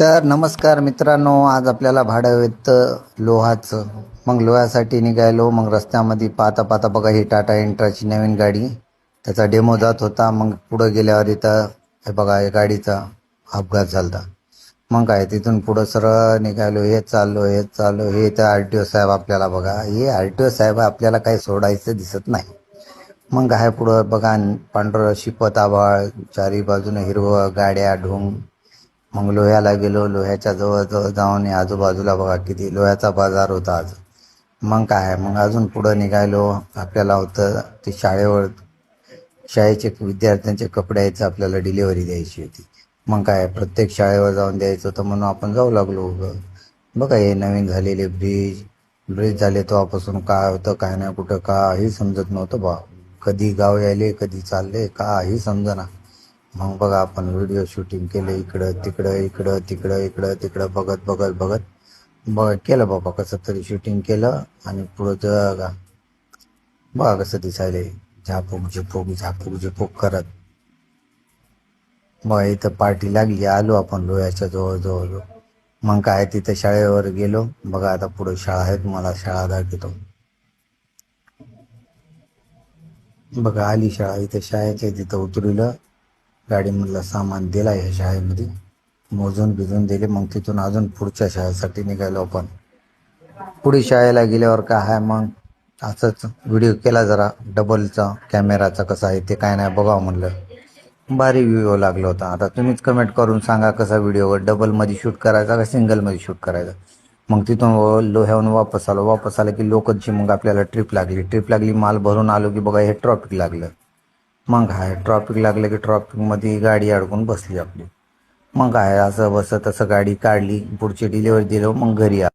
तर नमस्कार मित्रांनो आज आपल्याला भाडं येतं लोहाचं. मग लोह्यासाठी निघालो मग रस्त्यामध्ये पाहता पाहता बघा ही टाटा इंट्राची नवीन गाडी. त्याचा डेमो जात होता मग पुढं गेल्यावर इथं हे बघा या गाडीचा अपघात झाला मग काय तिथून पुढं सरळ निघालो हे चाललो हे चाललो हे इथं आर टी ओ साहेब आपल्याला बघा. हे आर टी ओ साहेब आपल्याला काही सोडायचं दिसत नाही. मग आहे पुढं बघा पांढरं शिपत आभाळ चारी बाजूने हिरवं गाड्या ढोंग मग लोह्याला गेलो लोह्याच्या जवळजवळ जाऊन या आजूबाजूला बघा किती लोह्याचा बाजार होता आज. मग काय मग अजून पुढं निघालो. आपल्याला होतं ते शाळेवर शाळेचे विद्यार्थ्यांचे कपडे यायचं आपल्याला डिलिव्हरी द्यायची होती. मग काय प्रत्येक शाळेवर जाऊन द्यायचं होतं म्हणून आपण जाऊ लागलो बघा हे नवीन झालेले ब्रिज ब्रिज झाले तेव्हापासून काय होतं काय नाही कुठं काही समजत नव्हतं बा. कधी गाव यायले कधी चालले काही समजना. मग बघा आपण व्हिडिओ शूटिंग केलं इकडं तिकडं इकडं तिकडं इकडं तिकडं बघत बघत बघत. बघ केलं बाबा कसं तरी शूटिंग केलं आणि पुढं जळगा बघा. कसं दिसायले झापूक झिपूक झापूक झिपूक करत. मग इथं पार्टी लागली आलो आपण लोह्याच्या जवळजवळ. मग काय तिथं शाळेवर गेलो. बघा आता पुढे शाळा आहे तुम्हाला शाळा दाखवतो. बघा आली शाळा इथं शाळेच्या तिथं उतरलं. गाडीमधलं सामान दिला ह्या शाळेमध्ये. मोजून भिजून दिले मग तिथून अजून पुढच्या शाळेसाठी निघालो आपण. पुढे शाळेला गेल्यावर काय आहे मग? असंच व्हिडिओ केला जरा डबलचा कॅमेराचा कसा आहे ते काय नाही बघावं म्हणलं. भारी व्हिडिओ लागला होता. आता तुम्हीच कमेंट करून सांगा कसा व्हिडिओ डबलमध्ये शूट करायचा का सिंगलमध्ये शूट करायचा? मग तिथून लोह्याहून वापस आलो. वापस आलं की लोकलची मग आपल्याला ट्रिप लागली. ट्रिप लागली माल भरून आलो की बघा हे ट्रॉफिक लागलं. मग काय ट्रॉफिक लागलं की ट्रॉफिकमध्ये गाडी अडकून बसली आपली. मग काय असं बसं तसं गाडी काढली पुढची डिलिव्हरी दिलं मग घरी आ